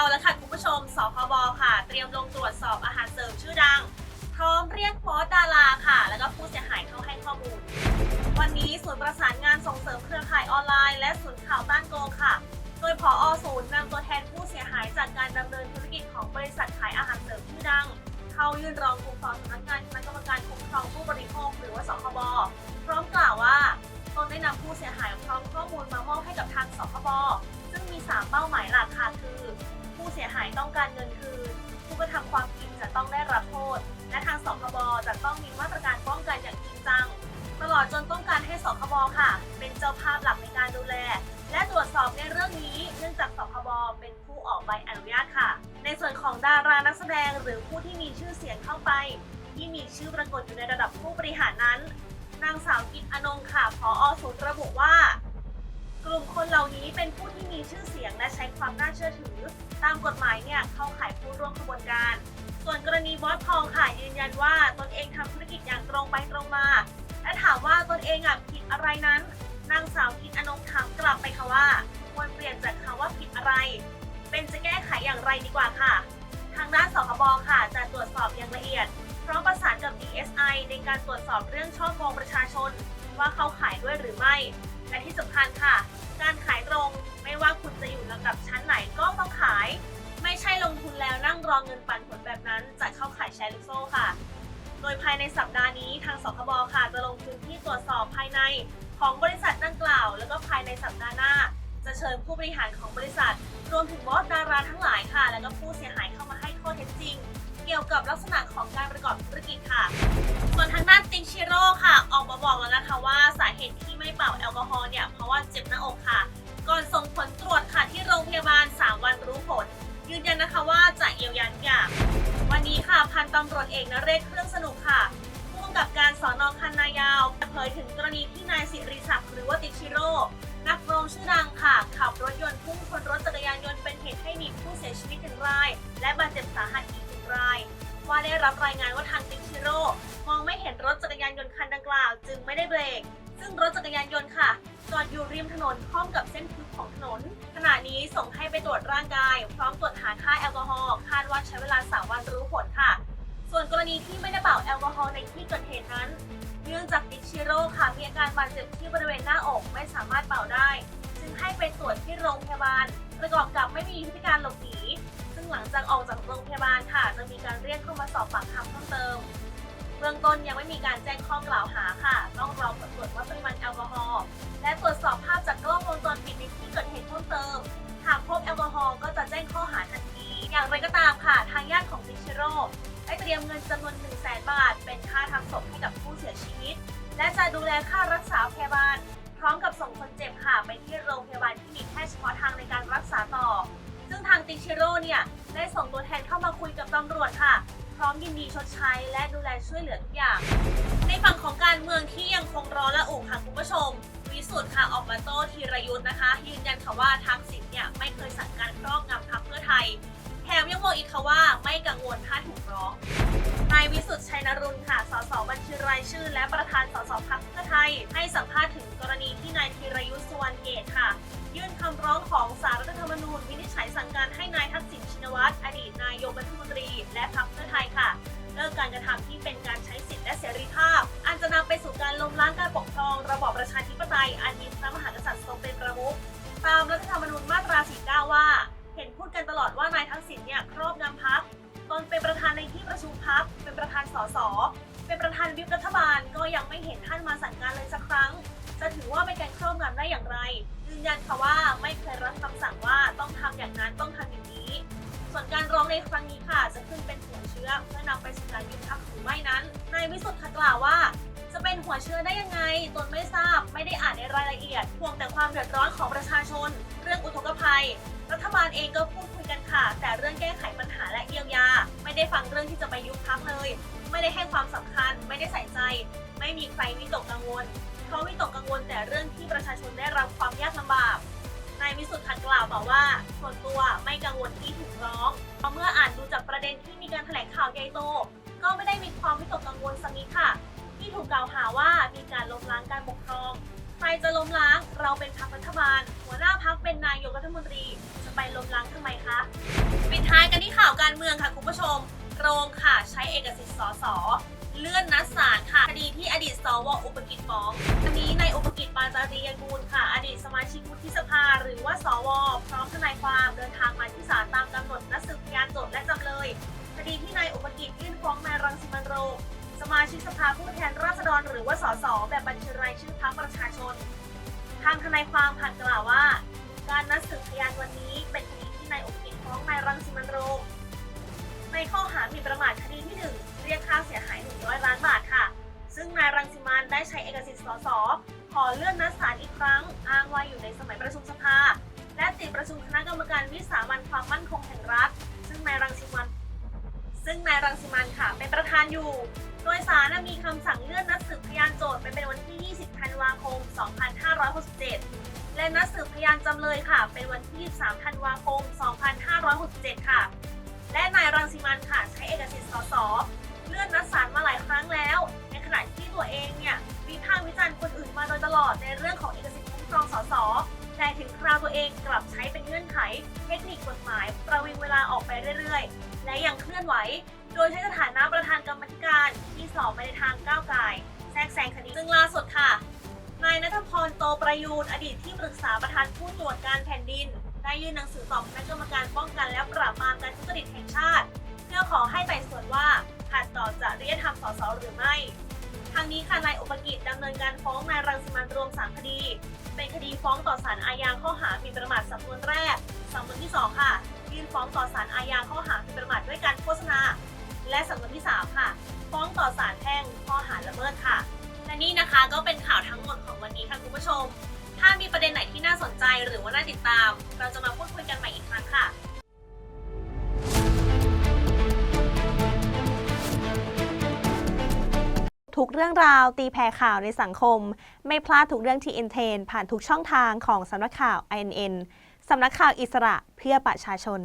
เอาละค่ะคุณผู้ชม สคบค่ะ เตรียมลงตรวจสอบอาหารเสริมชื่อดัง พร้อมเรียกฟอสดาราค่ะ แล้วก็ผู้เสียหายเข้าให้ข้อมูล วันนี้ศูนย์ประสานงานส่งเสริมเครือข่ายออนไลน์และศูนย์ข่าวต้านโกงค่ะ โดยผอศูนย์นำตัวแทนผู้เสียหายจากการดำเนินธุรกิจของบริษัทขายอาหารเสริมชื่อดัง เข้ายื่นร้องทุกข์ต่อสำนักงานายต้องการเงินคืนผู้กระทำความผิดจะต้องได้รับโทษ และทางสคบจะต้องมีมาตรการป้องกันอย่างจริงจัง ตลอดจนต้องการให้สคบค่ะ เป็นเจ้าภาพหลักในการดูแล และตรวจสอบในเรื่องนี้ เนื่องจากสคบเป็นผู้ออกใบอนุญาตค่ะ ในส่วนของดารานักแสดงหรือผู้ที่มีชื่อเสียงเข้าไป ที่มีชื่อปรากฏอยู่ในระดับผู้บริหารนั้นนางสาวกิตอนงค่ะพอศูนย์ระบุว่า กลุ่มคนเหล่านี้เป็นผู้ที่มีชื่อเสียงและใช้ความน่าเชื่อถือ ตามกฎหมายเนี่ยเข้าข่ายผู้ร่วมขบวนการ ส่วนกรณีบอสทองค่ะยืนยันว่าตนเองทำธุรกิจอย่างตรงไปตรงมา และถามว่าตนเองอะผิดอะไรนั้นนางสาวกิตอนงถามกลับไปค่ะว่าควรเปลี่ยนจากคำว่าผิดอะไร เป็นจะแก้ไขอย่างไรดีกว่าค่ะ ทางด้านสคบค่ะจะตรวจสอบอย่างละเอียดพร้อมประสานกับ DSI ในการตรวจสอบเรื่องช่อโกงประชาชน ว่าเข้าขายด้วยหรือไม่ และที่สำคัญค่ะายในสัปดาห์นี้ทางสคบค่ะจะลงพื้นที่ตรวจสอบภายในของบริษัทดังกล่าว แล้วก็ภายในสัปดาห์หน้า จะเชิญผู้บริหารของบริษัท รวมถึงบอสดาราทั้งหลายค่ะ แล้วก็ผู้เสียหายเข้ามาให้ข้อเท็จจริง เกี่ยวกับลักษณะของการประกอบธุรกิจค่ะ ส่วนทางด้านติงชิโร่ค่ะ ออกมาบอกแล้วนะคะว่าสาเหตุที่ไม่เป่าแอลกอฮอล์เนี่ยเพราะว่าเจ็บหน้าอกค่ะ ก่อนส่งผลตรวจค่ะที่โรงพยาบาล 3 วันรู้ผล ยืนยันนะคะว่าจะเยียวยาทุกอย่าง วันนี้ค่ะพันตำรวจเอกนเรศเครื่องสนุกค่ะผู้กำกับการสอนอคันนายาวเผยถึงกรณีที่นายสิริศักดิ์หรือว่าติชิโร่นักร้องชื่อดังค่ะ ขับรถยนต์พุ่งชนรถจักรยานยนต์เป็นเหตุให้มีผู้เสียชีวิตหนึ่งราย และบาดเจ็บสาหัสอีกหนึ่งราย ว่าได้รับรายงานว่าทางติชิโร่มองไม่เห็นรถจักรยานยนต์คันดังกล่าว จึงไม่ได้เบรกซึ่งรถจักรยานยนต์ค่ะจอดอยู่ริมถนนพร้อมกับเส้นทึบของถนน ณะนี้ส่งให้ไปตรวจร่างกาย พร้อมตรวจหาค่าแอลกอฮอล์คาดว่าใช้เวลา 3 วันรู้ผลค่ะ ส่วนกรณีที่ไม่ได้เป่าแอลกอฮอล์ในที่เกิดเหตุนั้น เนื่องจากติกชิโร่ค่ะมีอาการบาดเจ็บที่บริเวณหน้าอกไม่สามารถเป่าได้ จึงให้ไปตรวจที่โรงพยาบาล ประกอบกับไม่มีพฤติการหลบหนีซึ่งหลังจากออกจากโรงพยาบาลค่ะ จะมีการเรียกเข้ามาสอบปากคำเพิ่มเติมเบื้องต้นยังไม่มีการแจ้งข้อกล่าวหาค่ะ ต้องรอผลตรวจวัดปริมาณแอลกอฮอล์และตรวจสอบภาพจากกล้อง รปิดในที่เกิดเหตุเพิ่มเติม หากพบแอลกอฮอล์ก็จะแจ้งข้อหาทันที อย่างไรก็ตามค่ะ ทางญาติของติชิโร่ได้เตรียมเงินจำนวน1 0 0 0 0แบาท เป็นค่าทำศพให้กับผู้เสียชีวิต และจะดูแลค่ารักษาพยาบาล พร้อมกับส่งคนเจ็บค่ะไปที่โรงพยาบาลที่มีแพทย์เฉพาะทางในการรักษาต่อ ซึ่งทางติชิโร่เนี่ยได้ส่งตัวแทนเข้ามาคุยกับตำรวจค่ะ พร้อมยินดีชดใช้ และดูแลช่วยเหลือทุกอย่าง ในฝั่งของการเมืองที่ยังคงร้อนและอุค่ะคุณผู้ชม สุทธ์ค่ะออกมาโต้ธีรยุทธ์นะคะ ยืนยันค่ะว่าทักษิณเนี่ยไม่เคยสั่งการครอบงำพรรคเพื่อไทยแถมยังบอกอีกค่ะว่าไม่กังวลถ้าถูกร้องนายวิสุทธ์ชัยนรุนค่ะ สสบัญชีรายชื่อ และประธานสสพักเพื่อไทย ให้สัมภาษณ์ถึงกรณีที่นายธีรยุทธ์สุวรรณเกตค่ะ ยื่นคำร้องของสารรัฐธรรมนูญวินิจฉัยสั่งการให้นายทักษิณชินวัตรอดี ดกันตลอดว่านายทักษิณเนี่ยครอบงำพักตนเป็นประธานในที่ประชุมพักเป็นประธานสสเป็นประธานวิปรัฐบาลก็ยังไม่เห็นท่านมาสั่งการเลยสักครั้ง จะถือว่าเป็นการครอบงำได้อย่างไรยืนยันค่ะว่าไม่เคยรับคำสั่งว่าต้องทำอย่างนั้นต้องทำอย่างนี้ ส่วนการร้องในครั้งนี้ค่ะจะขึ้นเป็นหัวเชื้อเพื่อนำไปสู่การยุบพักหรือไม่นั้นนายวิสุทธ์ค่ะกล่าวว่าจะเป็นหัวเชื้อได้ยังไง ตนไม่ทราบ ไม่ได้อ่านในรายละเอียด ห่วงแต่ความเดือดร้อนของประชาชน เรื่องอุทกภัยาลเองก็พูดคุยกันค่ะ แต่เรื่องแก้ไขปัญหาและเยียวยา ไม่ได้ฟังเรื่องที่จะไปยุบพักเลย ไม่ได้ให้ความสำคัญ ไม่ได้ใส่ใจ ไม่มีใครวิตกกังวลเพราวิตกกังวลแต่เรื่องที่ประชาชนได้รับความยากลำบากนายวิสุทธิ์ขันกล่าวต่อว่า ส่วนตัวไม่กังวลที่ถูกร้องเพราะเมื่ออ่านดูจากประเด็นที่มีการแถลงข่าวใหญ่โต ก็ไม่ได้มีความวิตกกังวลสักนิดค่ะ ที่ถูกกล่าวหาว่ามีการล้มล้างการปกครอง ใครจะล้มล้าง เราเป็นพรรครัฐบาล หัวหน้าพรรคเป็นนายกรัฐมนตรี ไปล้มล้างทำไมคะท้ายกันที่ข่าวการเมืองค่ะคุณผู้ชมโรงค่ะใช้เอกสิทธิ์สสเลื่อนนัดศาลค่ะคดีที่อดีตสวอุปกิจฟ้องคดีในอุปกิจปาจารียกูลค่ะ อดีตสมาชิกวุฒิสภา หรือว่าสว พร้อมทนายความเดินทางมาที่ศาลตามกำหนดนัดสืบพยานโจทย์และจำเลย คดีที่นายอุปกิจยื่นฟ้องนายรังสิมันโรมสมาชิกสภาผู้แทนราษฎร หรือว่าสสแบบบัญชีรายชื่อพรรคประชาชน ทางทนายความผ่านกล่าวว่า การนัดสืบพยาน ซึ่งนายรังสิมันได้ใช้เอกสิทธิ์สสขอเลื่อนนัดศาลอีกครั้ง อ้างว่าอยู่ในสมัยประชุมสภา และติดประชุมคณะกรรมการวิสามันความมั่นคงแห่งรัฐ ซึ่งนายรังสิมันซึ่งนายรังสิมันค่ะ เป็นประธานอยู่ โดยศาลมีคำสั่งเลื่อนนัดสืบพยานโจทย์ไปเป็นวันที่ 20 ธันวาคม 2567 และนัดสืบพยานจำเลยค่ะ เป็นวันที่ 23 ธันวาคม 2567 ค่ะ และนายรังสิมันค่ะ ใช้เอกสิทธิ์สสเลื่อนนัดศาลมาหลายครั้งแล้ว ราวตัวเองกลับใช้เป็นเงื่อนไข เทคนิคกฎหมาย ประวิงเวลาออกไปเรื่อยๆ และยังเคลื่อนไหว โดยใช้สถานะประธานกรรมธิการที่สอบไปในทางก้าวไกลแทรกแซงคดีซึ่งล่าสุดค่ะนายนัทพรโตประยูนอดีตที่ปรึกษาประธานผู้ตรวจการแผ่นดิน ได้ยื่นหนังสือต่อคณะกรรมการป้องกันและปราบปรามการทุจริตแห่งชาติ เพื่อขอให้ไต่สวนว่าขัดต่อจริยธรรมสสหรือไม่ ทางนี้ค่ะนายอุปกิจดำเนินการฟ้องนายรังสิมันต์รวม3คดี เป็นคดีฟ้องต่อศาลอาญาข้อหาหมิ่นประมาทสำนวนแรกสำนวนที่ 2 ค่ะ ยื่นฟ้องต่อศาลอาญาข้อหาหมิ่นประมาทด้วยการโฆษณา และสำนวนที่ 3 ค่ะ ฟ้องต่อศาลแพ่งข้อหาละเมิดค่ะ และนี่นะคะก็เป็นข่าวทั้งหมดของวันนี้ค่ะคุณผู้ชม ถ้ามีประเด็นไหนที่น่าสนใจหรือว่าน่าติดตาม เราจะมาพูดคุยกันใหม่อีกครั้งค่ะ เรื่องราวตีแผ่ข่าวในสังคม ไม่พลาดทุกเรื่องที่อินเทน ผ่านทุกช่องทางของสำนักข่าว INN สำนักข่าวอิสระเพื่อประชาชน